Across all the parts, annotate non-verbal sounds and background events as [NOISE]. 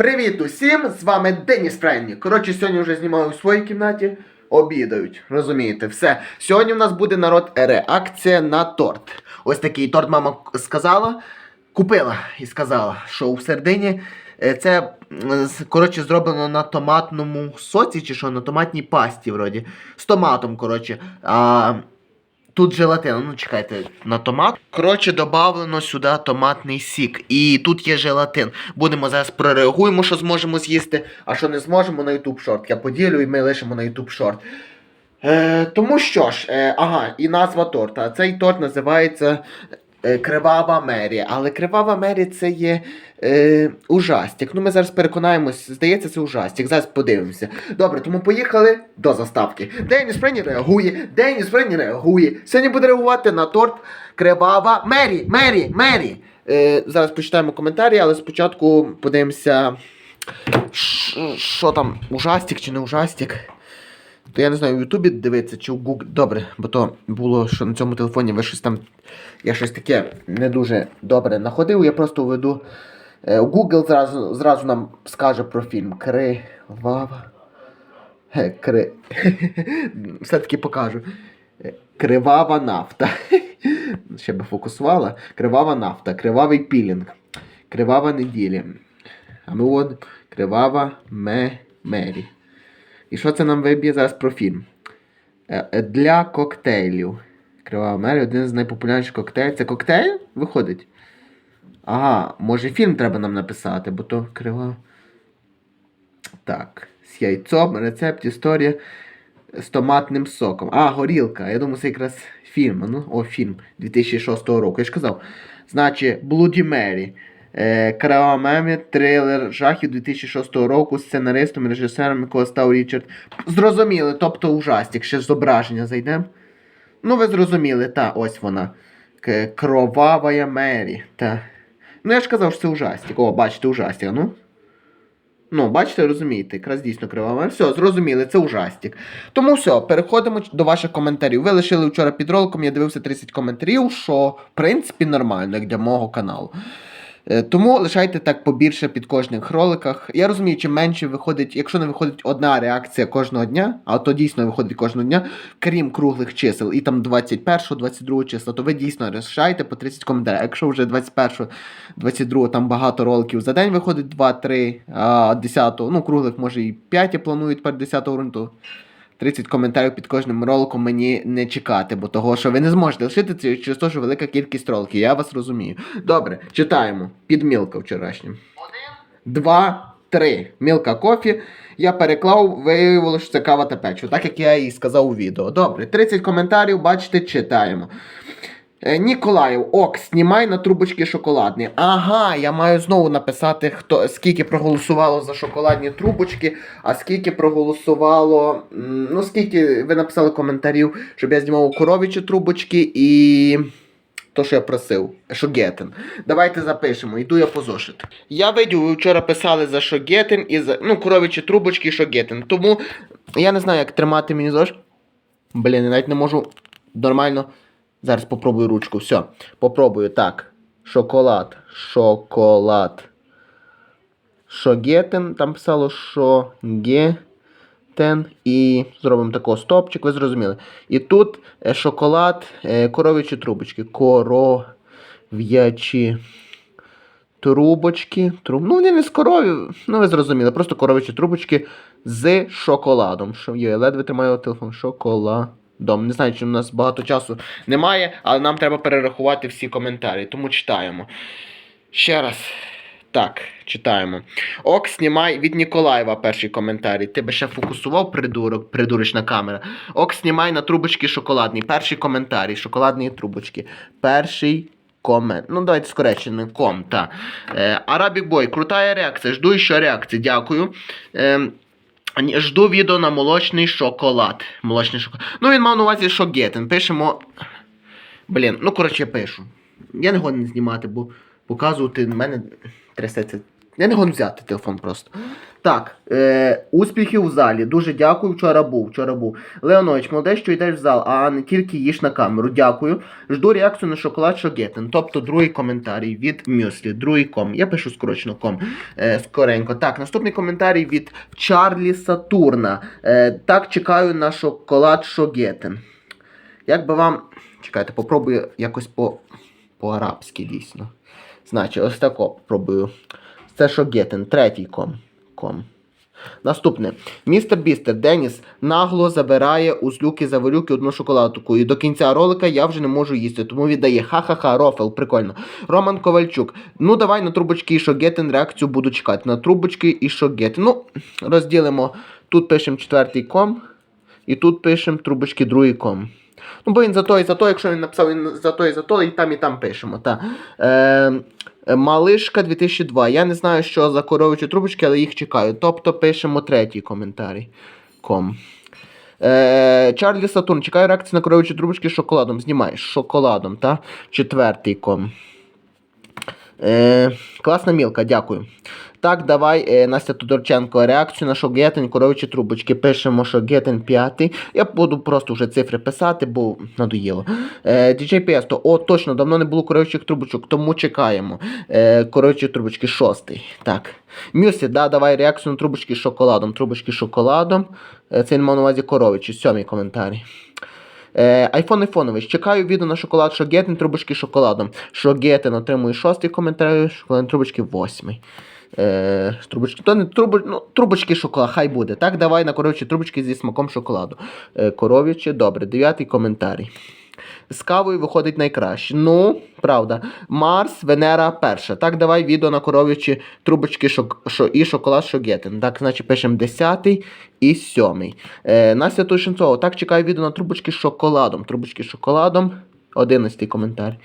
Привіт усім! З вами Деніс Френні. Коротше, сьогодні вже знімаю у своїй кімнаті. Обідають, розумієте, все. Сьогодні у нас буде народ реакція на торт. Ось такий торт мама сказала, купила і сказала, що у середині е, це коротше зроблено на томатному соці чи що, на томатній пасті, вроді. З томатом, коротше. А, Тут желатин, ну чекайте, на томат. Коротше, додавлено сюди томатний сік. І тут є желатин. Будемо зараз прореагуємо, що зможемо з'їсти, а що не зможемо на YouTube шорт. Я поділю і ми лишимо на YouTube шорт. Е, тому що ж, е, ага, і назва торта. Цей торт називається Кривава Мері. Але Кривава Мері це є е, ужастик. Ну ми зараз переконаємось, здається, це ужастик. Зараз подивимося. Добре, тому поїхали до заставки. Деніс Френі реагує, Деніс Френі реагує. Сьогодні буде реагувати на торт Кривава Мері, Мері, Мері. Е, зараз почитаємо коментарі, але спочатку подивимося, що там, ужастик чи не ужастик. То я не знаю, в Ютубі дивитися чи в Google. Добре, бо то було, що на цьому телефоні ви щось там. Я щось таке не дуже добре знаходив. Я просто введу. е, Google зразу, зразу нам скаже про фільм. Кривава. Е, Кри... [LAUGHS] Все-таки покажу. Е, Кривава нафта. [LAUGHS] Ще би фокусувала. Кривава нафта, кривавий пілінг, кривава неділя. А ми от кривава ме мері. І що це нам виб'є зараз про фільм? Е, е, Для коктейлів. Кривава Мері один з найпопулярніших коктейлів. Це коктейль виходить? Ага, може фільм треба нам написати, бо то крива. Так. З яйцом, рецепт, історія з томатним соком. А, горілка. Я думаю, це якраз фільм. Ну, о, фільм 2006 року. Я ж казав. Значить, Bloody Mary. Е, Крава Мемі, трилер жахів 2006 року сценаристом і режисером, якого став Річард. Зрозуміли, тобто ужастик, ще зображення зайдемо. Ну, ви зрозуміли, та, ось вона. Кровавая Мері. Та. Ну, я ж казав, що це ужастик. О, бачите, ужастик, ну. Ну, бачите, розумієте, якраз дійсно кривава. Все, зрозуміли, це ужастик. Тому все, переходимо до ваших коментарів. Ви лишили вчора під роликом, я дивився 30 коментарів, що в принципі нормально, як для мого каналу. Е, Тому лишайте так побільше під кожних роликах. Я розумію, чим менше виходить, якщо не виходить одна реакція кожного дня, а то дійсно виходить кожного дня, крім круглих чисел, і там 21, 22 числа, то ви дійсно лишайте по 30 коментарів. Якщо вже 21, 22 там багато роликів за день виходить 2-3, а 10, ну круглих може і 5 я планую тепер 10 грунту. 30 коментарів під кожним роликом мені не чекати, бо того, що ви не зможете лишити це через те, що велика кількість роликів. Я вас розумію. Добре, читаємо. Підмілка вчорашня. Один. Два, три. Мілка кофі. Я переклав, виявилося, що це кава та печиво, так як я і сказав у відео. Добре, 30 коментарів, бачите, читаємо. Е, Ніколаєв, ок, знімай на трубочки шоколадні. Ага, я маю знову написати, хто скільки проголосувало за шоколадні трубочки, а скільки проголосувало. Ну, скільки ви написали коментарів, щоб я знімав коровічі трубочки і. То, що я просив, Шогетин. Давайте запишемо, йду я по зошит. Я видів, ви вчора писали за Шогетин і за. Ну, коровічі трубочки і Шогетин. Тому я не знаю, як тримати мені зошит. Блін, я навіть не можу нормально. Зараз попробую ручку. Все. Попробую. Так. Шоколад. Шоколад. Шогетен. Там писало шогетен. І зробимо такого стопчик, ви зрозуміли. І тут е, шоколад, е, коров'ячі трубочки. Коров'ячі трубочки. Труб... Ну, вони не з корові, ну ви зрозуміли. Просто коров'ячі трубочки з шоколадом. Що є, ледве тримаю телефон. Шоколадом. Не знаю, чи у нас багато часу немає, але нам треба перерахувати всі коментарі, тому читаємо. Ще раз. Так, читаємо. Ок, знімай від Ніколаєва перший коментарі. Ти би ще фокусував, придурок, придурочна камера. Ок, знімай на трубочки шоколадні. Перший коментарі. Шоколадні трубочки. Перший комент. Ну, давайте скоречено. Ком, та. Е, Арабік Бой, крута реакція. Жду ще реакції. Дякую. Е, Жду відео на молочний шоколад. Молочний шоколад. Ну, він мав на увазі шогетен. Пишемо. Блін, ну коротше, пишу. Я не годен знімати, бо показувати мене трясеться. Я не годен взяти телефон просто. Так, е, успіхів в залі. Дуже дякую. Вчора був. Вчора був. Леонович, молодець, що йдеш в зал, а не тільки їж на камеру. Дякую. Жду реакцію на шоколад Шогетен. Тобто другий коментарій від Мюслі. Другий ком. Я пишу скорочено ком. Е, скоренько. Так, наступний коментарій від Чарлі Сатурна. Е, так, чекаю на шоколад Шогетен. Як би вам. Чекайте, попробую якось по, по-арабськи дійсно. Значить, ось тако попробую. Це Шогетен, третій ком. Ком. Наступне. Містер Бістер Деніс нагло забирає у злюки завалюки одну шоколадку. І до кінця ролика я вже не можу їсти, тому віддає ха-ха-ха, рофел, прикольно. Роман Ковальчук. Ну давай на трубочки і шогетен реакцію буду чекати. На трубочки і шогетен. Ну, розділимо. Тут пишемо четвертий ком, і тут пишемо трубочки другий ком. Ну, бо він за то і за то, якщо він написав він за то і за то, і там, і там пишемо. Та. Е, Малишка 2002. Я не знаю, що за коровичі трубочки, але їх чекаю. Тобто пишемо третій коментарій. Ком. Е, Чарлі Сатурн. Чекаю реакції на коровичі трубочки з шоколадом. Знімай. З шоколадом, та? Четвертий ком. Е, класна мілка, дякую. Так, давай, е, Настя Тодорченко, реакцію на Шогетен, коровичі трубочки. Пишемо Шогетен 5. Я буду просто вже цифри писати, бо надоїло. Е, DJ о, точно, давно не було коровичих трубочок, тому чекаємо. Е, коровичі трубочки 6. Так. Мюсі, да, давай реакцію на трубочки з шоколадом. Трубочки з шоколадом. Е, це він мав на увазі коровичі. Сьомий коментарій. Е, Айфон Айфонович, чекаю відео на шоколад Шогетен, трубочки з шоколадом. Шогетен отримує шостий коментар, шоколад трубочки восьмий. Е, трубочки, то не трубо, ну, трубочки шоколад, хай буде. Так, давай на коров'ячі трубочки зі смаком шоколаду. Е, коров'ячі, добре, дев'ятий коментарій. З кавою виходить найкраще. Ну, правда. Марс, Венера перша. Так, давай відео на коров'ячі трубочки шок, шо, і шоколад Шогетен. Так, значить, пишемо 10 і 7. Е, Настя Тушенцова. Так, чекаю відео на трубочки з шоколадом. Трубочки з шоколадом. 11 коментар.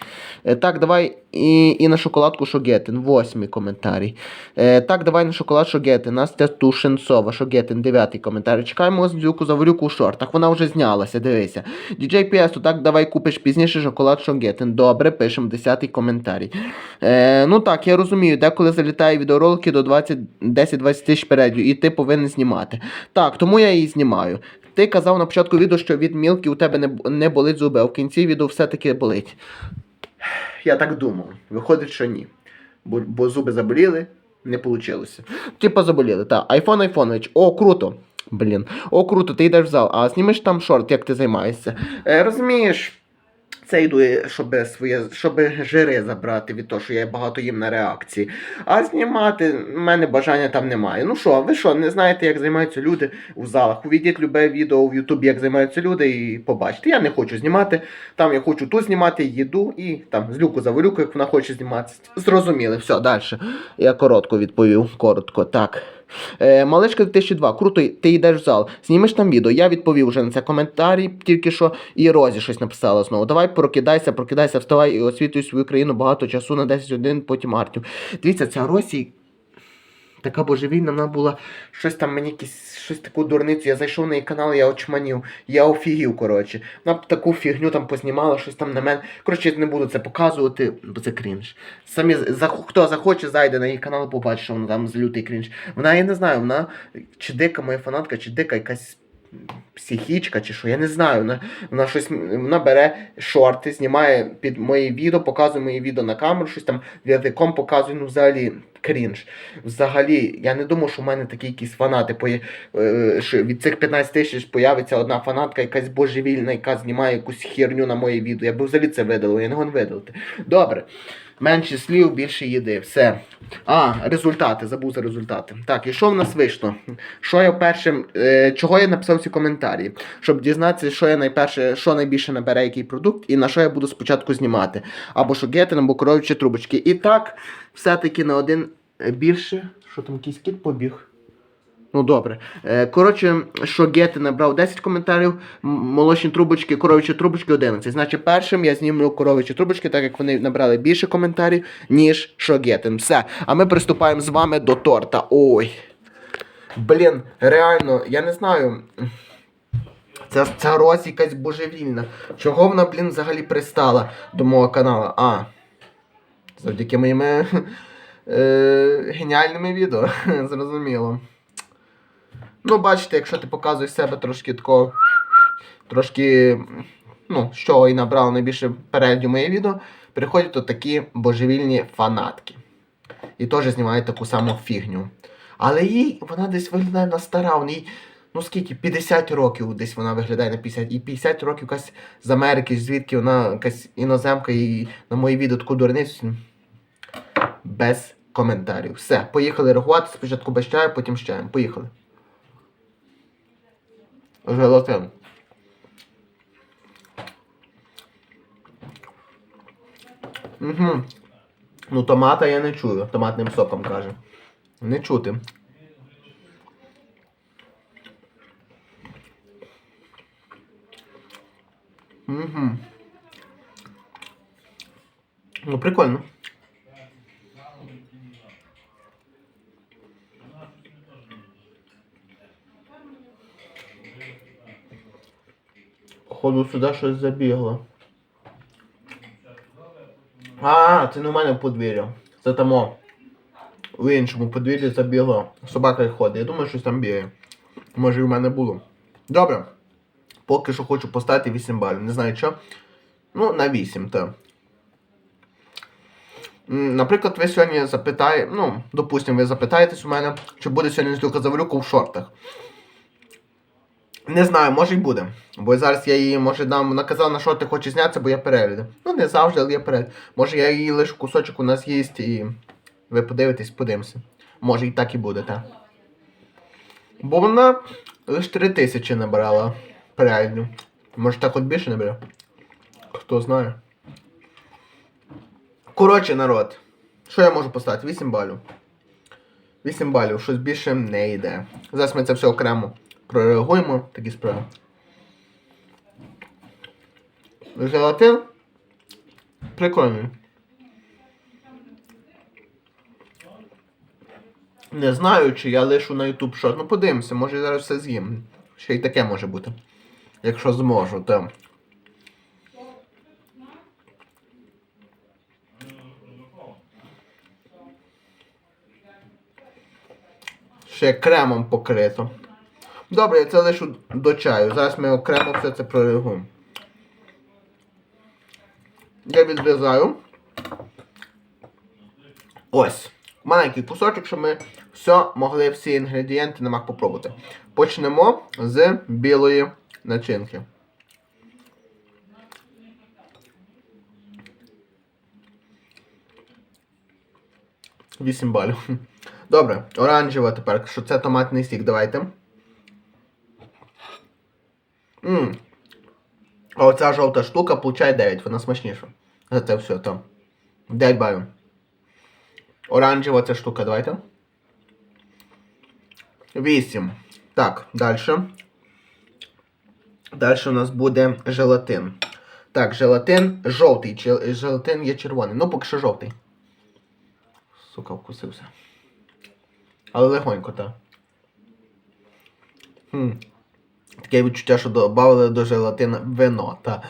Е, так, давай і, і на шоколадку Шогетен. Восьмий коментарій. Е, так, давай на шоколад Шогетен. Настя Тушенцова. Шогетен. Дев'ятий коментарій. Чекаємо зюку заварюку у шортах. Вона вже знялася, дивися. DJ PS, так, давай купиш пізніше шоколад Шогетен. Добре, пишемо 10 коментарій. Е, ну так, я розумію, деколи залітає відеоролики до 20 10-20 тисяч переглядів, і ти повинен знімати. Так, тому я її знімаю. Ти казав на початку відео, що від мілки у тебе не, не болить зуби, а в кінці відео все-таки болить. Я так думав. Виходить, що ні. Бо, бо зуби заболіли, не вийшло. Типа заболіли, так. Айфон Айфонович, о, круто. Блін. О, круто, ти йдеш в зал, а знімеш там шорт, як ти займаєшся. Е, розумієш, це йду, щоб своє, щоб жири забрати від того, що я багато їм на реакції. А знімати в мене бажання там немає. Ну що, ви що, не знаєте, як займаються люди у залах? Увійдіть любе відео в Ютубі, як займаються люди, і побачите. Я не хочу знімати. Там я хочу тут знімати їду і там з люку за велюку, як вона хоче знімати. Зрозуміли, все, далі. Я коротко відповів. Коротко, так. Е, Малечка 2002, круто, ти йдеш в зал, знімеш там відео. Я відповів вже на це коментарі, тільки що і Розі щось написала знову. Давай прокидайся, прокидайся, вставай і освітуй свою країну багато часу на 10 годин, потім артів. Дивіться, ця Росі така божевільна, вона була щось там мені якісь щось таку дурницю. Я зайшов на її канал, я очманів, я офігів, коротше. Вона б таку фігню там познімала, щось там на мене. Коротше, я не буду це показувати, бо це крінж. Самі за хто захоче, зайде на її канал, побачить, що вона там з лютий крінж. Вона, я не знаю, вона чи дика моя фанатка, чи дика якась. Психічка чи що, я не знаю. Вона, вона щось вона бере шорти, знімає під мої відео, показує мої відео на камеру, щось там язиком показує, ну взагалі крінж. Взагалі, я не думав, що в мене такі якісь фанати. е, що від цих 15 тисяч появиться одна фанатка, якась божевільна, яка знімає якусь херню на моє відео. Я б взагалі це видалив, я не гон видалити. Добре. Менше слів, більше їди. Все. А, результати. Забув за результати. Так, і що в нас вийшло? Що я першим. Е, чого я написав ці коментарі? Щоб дізнатися, що я найперше, що найбільше набере який продукт, і на що я буду спочатку знімати. Або шогетин, або коров'ячі трубочки. І так, все-таки на один е, більше. Що там якийсь кіт побіг? Ну добре. Е, коротше, що Гети набрав 10 коментарів, молочні трубочки, коровичі трубочки 11. Значить, першим я знімлю коровичі трубочки, так як вони набрали більше коментарів, ніж що Гетин. Все. А ми приступаємо з вами до торта. Ой. Блін, реально, я не знаю. Ця, ця Рось якась божевільна. Чого вона, блін, взагалі пристала до мого каналу? А. Завдяки моїми е, геніальними відео. [LAUGHS] Зрозуміло. Ну, бачите, якщо ти показуєш себе трошки такого, трошки, ну, чого і набрало найбільше переглядів моє відео, приходять то такі божевільні фанатки. І теж знімають таку саму фігню. Але їй вона десь виглядає на стара, вона їй, ну скільки, 50 років десь вона виглядає на 50. І 50 років якась з Америки, звідки вона якась іноземка і на мої відео таку дурницю. Без коментарів. Все, поїхали реагувати. Спочатку без чаю, потім з чаєм. Поїхали. Желатин. Угу. Ну, томата я не чую. Томатним соком каже. Не чути. Угу. Ну, прикольно. Походу сюди щось забігло. А, це не в мене в подвір'я. Це тамо. В іншому подвір'ї забігло. Собака й ходить. Я думаю, щось там бігає. Може і в мене було. Добре. Поки що хочу поставити 8 балів. Не знаю що. Ну, на 8, так. Наприклад, ви сьогодні запитаєте, ну, допустимо, ви запитаєтесь у мене, чи буде сьогодні Злюка Завалюка в шортах. Не знаю, може й буде. Бо зараз я її, може, нам вона казала, на шорти хоче знятися, бо я перегляду. Ну, не завжди, але я перегляд. Може я її лише кусочок у нас їсть і ви подивитесь, подивимося. Може і так і буде, так. Бо вона лише 3 тисячі набрала переглядів. Може так от більше набере? Хто знає. Коротше, народ. Що я можу поставити? 8 балів. 8 балів, щось більше не йде. Зараз ми це все окремо прореагуємо, такі справи. Желатин. Прикольний. Не знаю, чи я лишу на YouTube шорт. Ну подивимося, може зараз все з'їм. Ще й таке може бути. Якщо зможу, то. Ще кремом покрито. Добре, я це лишу до чаю. Зараз ми окремо все це прореагуємо. Я відрізаю. Ось. Маленький кусочок, щоб ми все могли всі інгредієнти на мак попробувати. Почнемо з білої начинки. Вісім балів. Добре, оранжева тепер, що це томатний сік, давайте. Ммм. А оця жовта штука получає 9, вона смачніша. За це все там. 9 балів. Оранжева ця штука, давайте. 8. Так, далі. Далі у нас буде желатин. Так, желатин жовтий. Желатин є червоний. Ну, поки що жовтий. Сука, вкусився. Але легонько, так. Хм. Таке відчуття, що додали до желатина вино. Та.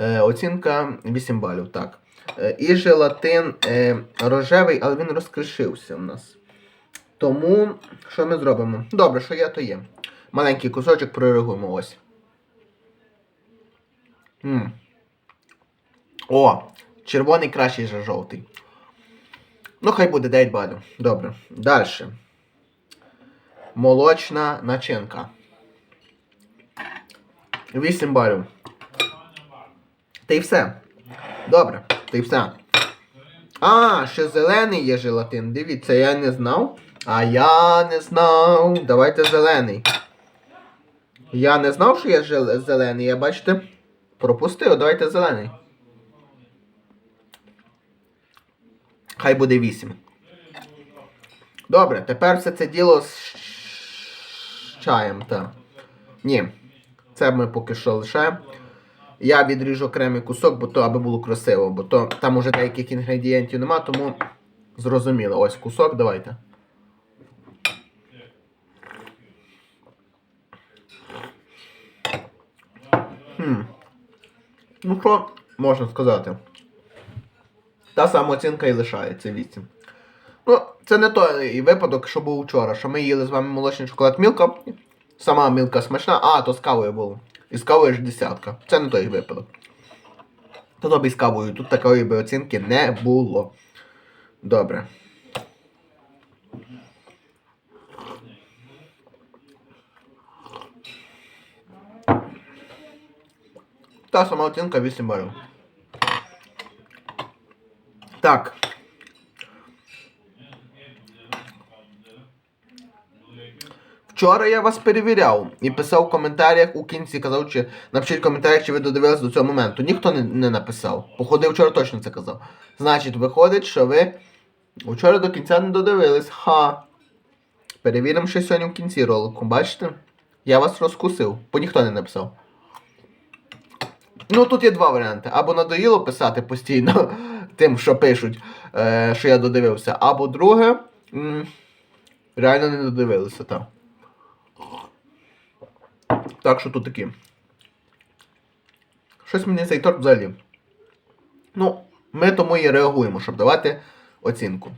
Е, оцінка 8 балів. Так. Е, і желатин е, рожевий, але він розкришився в нас. Тому, що ми зробимо? Добре, що є, то є. Маленький кусочок проригуємо ось. м О! Червоний кращий за жовтий. Ну, хай буде 9 балів. Добре. Далі. Молочна начинка. 8 балів. Та й все. Добре, та й все. А, ще зелений є желатин. Дивіться, я не знав. А я не знав. Давайте зелений. Я не знав, що є зелений. Я бачите, пропустив. Давайте зелений. Хай буде 8. Добре, тепер все це діло з чаєм, так. Ні. Це ми поки що лишаємо. Я відріжу окремий кусок, бо то аби було красиво, бо то там уже деяких інгредієнтів нема, тому зрозуміло. Ось кусок, давайте. Хм. Ну що можна сказати? Та сама оцінка і лишається 8. Ну, це не той випадок, що був вчора, що ми їли з вами молочний шоколад Мілка. Сама мілка смачна, а, то з кавою було. І з кавою ж десятка. Це не той випадок. То тобі з кавою, тут такої би оцінки не було. Добре. Та сама оцінка 8 балів. Так. Вчора я вас перевіряв і писав в коментарях у кінці, казав, чи напишіть в коментарях, чи ви додивились до цього моменту. Ніхто не, не написав. Походив вчора точно це казав. Значить, виходить, що ви вчора до кінця не додивились. Ха. Перевіримо ще сьогодні в кінці ролику. Бачите? Я вас розкусив, бо ніхто не написав. Ну, тут є два варіанти. Або надоїло писати постійно [LAUGHS] тим, що пишуть, е, що я додивився. Або друге, реально не додивилися, так. Так що тут такі. Щось мені цей торт взагалі. Ну, ми тому і реагуємо, щоб давати оцінку.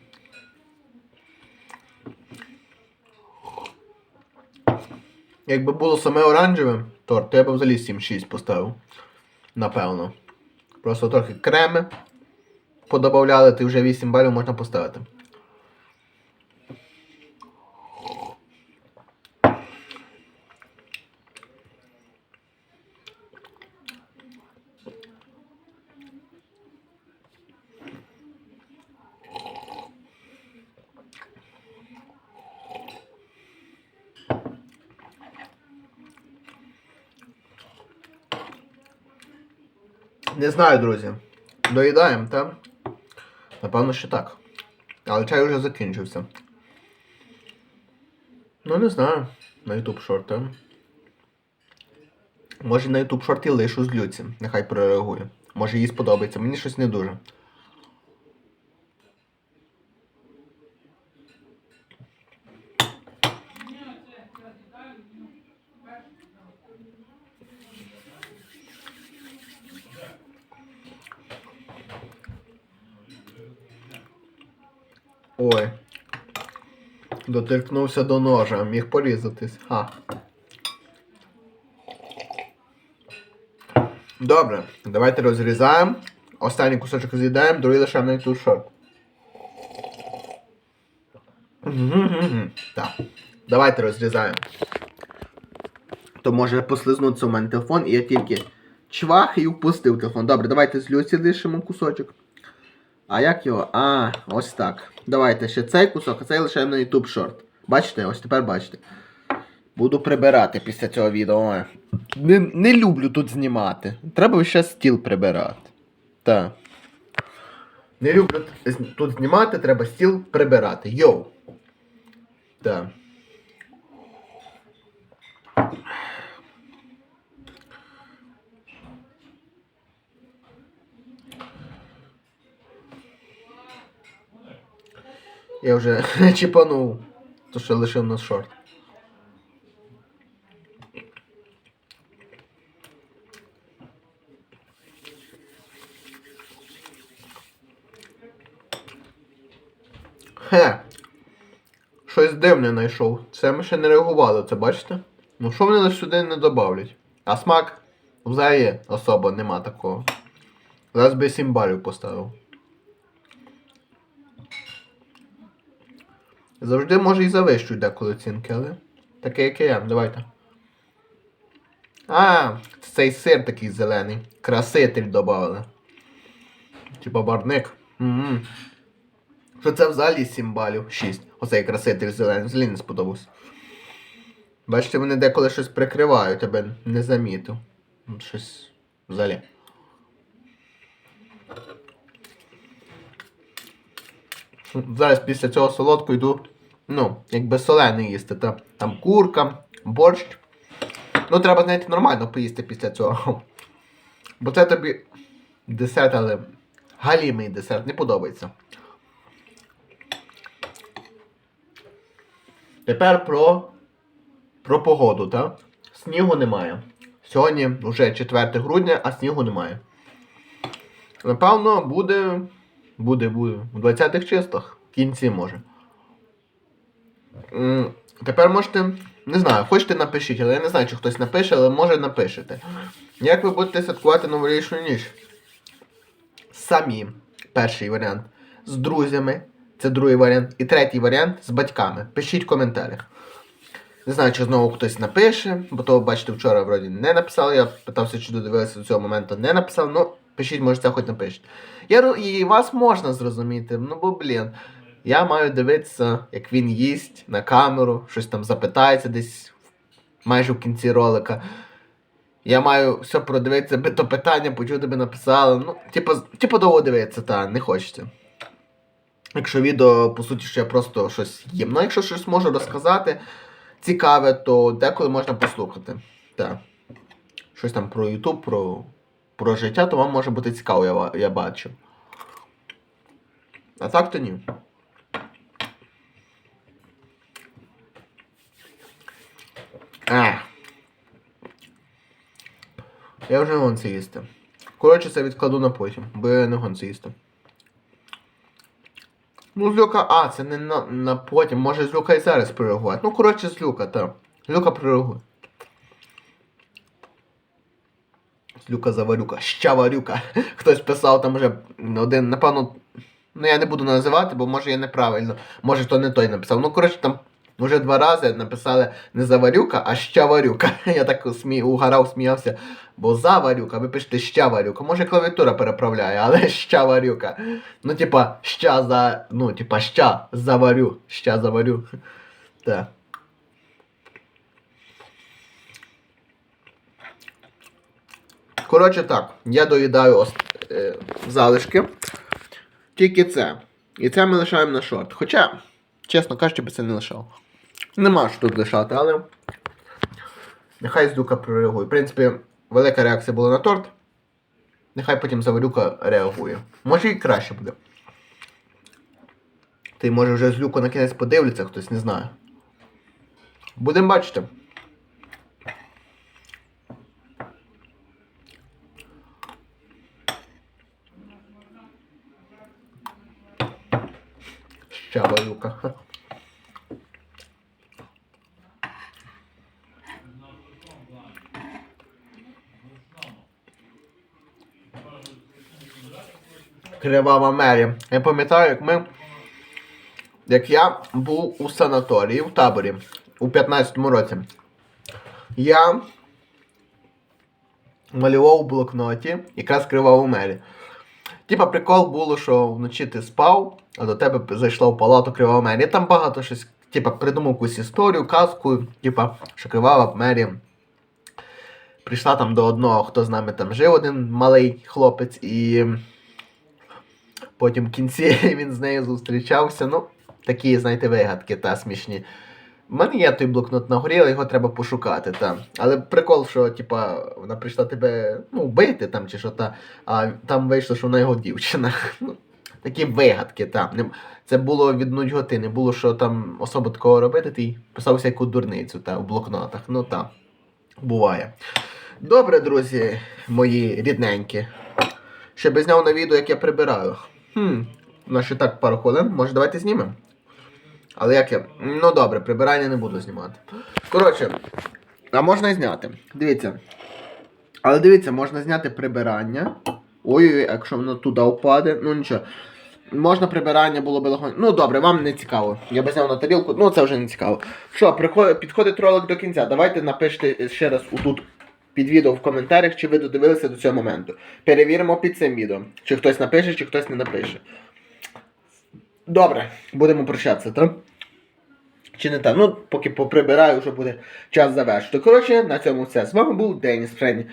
Якби було саме оранжеве торт, то я б взагалі 7-6 поставив. Напевно. Просто трохи креми подобавляли, ти вже 8 балів можна поставити. Не знаю, друзі. Доїдаємо, так? Напевно, що так. Але чай вже закінчився. Ну, не знаю. На YouTube шорти. Може на YouTube шорти лишу з Люці. Нехай прореагує. Може їй сподобається. Мені щось не дуже. Ой. Доторкнувся до ножа, міг порізатись. Ха. Добре, давайте розрізаємо. Останній кусочок з'їдаємо, другий лишаємо на шорт. Так. Давайте розрізаємо. То може послизнутися у мене телефон, і я тільки чвах і впустив телефон. Добре, давайте з Люсі лишимо кусочок. А як його? А, ось так. Давайте ще цей кусок, а цей лишаємо на YouTube шорт. Бачите? Ось тепер бачите. Буду прибирати після цього відео. Не, не люблю тут знімати. Треба ще стіл прибирати. Так. Не люблю тут знімати, треба стіл прибирати. Йоу. Так. Я вже [LAUGHS] чіпанув. То що лишив на шорт. Хе. Щось дивне знайшов. Це ми ще не реагували, це бачите? Ну що вони лише сюди не добавлять? А смак взагалі особо нема такого. Зараз би 7 балів поставив. Завжди може і завищують деколи оцінки, але таке як я, давайте. А, цей сир такий зелений. Краситель додали. Типа барник. Угу. Що це взагалі 7 балів, 6. Оцей краситель зелений, взагалі не сподобався. Бачите, вони деколи щось прикривають, тебе не замітив. Щось взагалі. Зараз після цього солодку йду, ну, якби солений їсти. Та, там курка, борщ. Ну, треба, знаєте, нормально поїсти після цього. Бо це тобі десерт, але галімий десерт, не подобається. Тепер про, про погоду, так? Снігу немає. Сьогодні вже 4 грудня, а снігу немає. Напевно, буде. Буде, буде. У 20-х числах. В кінці може. Тепер можете, не знаю, хочете напишіть, але я не знаю, чи хтось напише, але може напишете. Як ви будете святкувати новорічну ніч? Самі. Перший варіант. З друзями. Це другий варіант. І третій варіант з батьками. Пишіть в коментарях. Не знаю, чи знову хтось напише, бо то, бачите, вчора вроді не написали. Я питався, чи додивилися до цього моменту, не написав. Ну, пишіть, може, це хоч напишіть. Я, і вас можна зрозуміти, ну бо, блін. Я маю дивитися, як він їсть на камеру, щось там запитається десь майже в кінці ролика. Я маю все продивитися, би то питання, почути би написали. Ну, типу, типу довго дивитися, та, не хочеться. Якщо відео, по суті, що я просто щось їм. Ну, якщо щось можу розказати цікаве, то деколи можна послухати. Так. Щось там про YouTube, про, про життя, то вам може бути цікаво, я, я бачу. А так то ні. Ех. Я вже не гон їсти. Коротше, це відкладу на потім, бо я не гон це їсти. Ну, злюка, а, це не на, на потім. Може злюка і зараз прореагувати. Ну, коротше, злюка, так. Злюка прореагує. Злюка заварюка. Щаварюка. [LAUGHS] Хтось писав там вже один, напевно. Ну я не буду називати, бо може я неправильно. Може то не той написав. Ну, коротше, там вже два рази написали не заварюка, а щаварюка. [LAUGHS] Я так смі... угорав, сміявся. Бо заварюка, ви пишете щаварюка. Може клавіатура переправляє, але [LAUGHS] щаварюка. Ну, типа, ща за. Ну, типа, ща заварю. Ща заварю. Так. Коротше так, я доїдаю ос- е, залишки. Тільки це. І це ми лишаємо на шорт. Хоча, чесно кажучи, би це не лишав. Нема що тут лишати, але. Нехай здука прореагує. В принципі, велика реакція була на торт. Нехай потім заварюка реагує. Може і краще буде. Ти може вже з люку на кінець подивляться, хтось не знає. Будемо бачити. Щаварюка. Кривава Мері. Я пам'ятаю, як ми. Як я був у санаторії в таборі у 15-му році. Я малював у блокноті якраз криваву мері. Типа прикол було, що вночі ти спав, а до тебе зайшла в палату кривава мері. Там багато щось, типа, придумав якусь історію, казку, типа, що кривава мері прийшла там до одного, хто з нами там жив, один малий хлопець, і потім в кінці [LAUGHS] він з нею зустрічався. Ну, такі, знаєте, вигадки та смішні. У мене є той блокнот на горі, але його треба пошукати, та. Але прикол, що, типа, вона прийшла тебе ну, вбити там чи що та, а там вийшло, що вона його дівчина. [LAUGHS] Ну, такі вигадки, та. Це було від нудьготи, не було що там особо такого робити, ти писав всяку дурницю та, в блокнотах. Ну та, буває. Добре, друзі, мої рідненькі. Ще би зняв на відео, як я прибираю. Хм, у нас ще так пару хвилин, може давайте знімемо. Але як я. Ну добре, прибирання не буду знімати. Коротше, а можна і зняти. Дивіться. Але дивіться, можна зняти прибирання. Ой-ой, якщо воно туди впаде, ну нічого. Можна прибирання було би легко. Ну добре, вам не цікаво. Я би зняв на тарілку, ну це вже не цікаво. Що, підходить ролик до кінця. Давайте напишіть ще раз отут під відео в коментарях, чи ви додивилися до цього моменту. Перевіримо під цим відео, чи хтось напише, чи хтось не напише. Добре, будемо прощатися, так? Чи не так? Ну, поки поприбираю, вже буде час завершити. Коротше, на цьому все. З вами був Деніс Френі.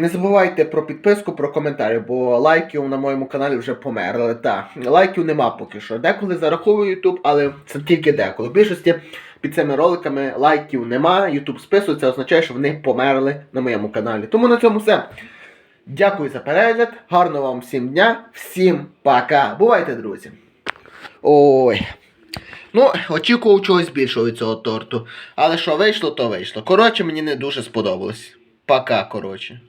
Не забувайте про підписку, про коментарі, бо лайків на моєму каналі вже померли. Та лайків нема поки що. Деколи зараховую YouTube, але це тільки деколи. В більшості під цими роликами лайків нема. YouTube списує, це означає, що вони померли на моєму каналі. Тому на цьому все. Дякую за перегляд. Гарного вам всім дня, всім пока. Бувайте, друзі. Ой. Ну, очікував чогось більшого від цього торту. Але що вийшло, то вийшло. Коротше, мені не дуже сподобалось. Пока, коротше.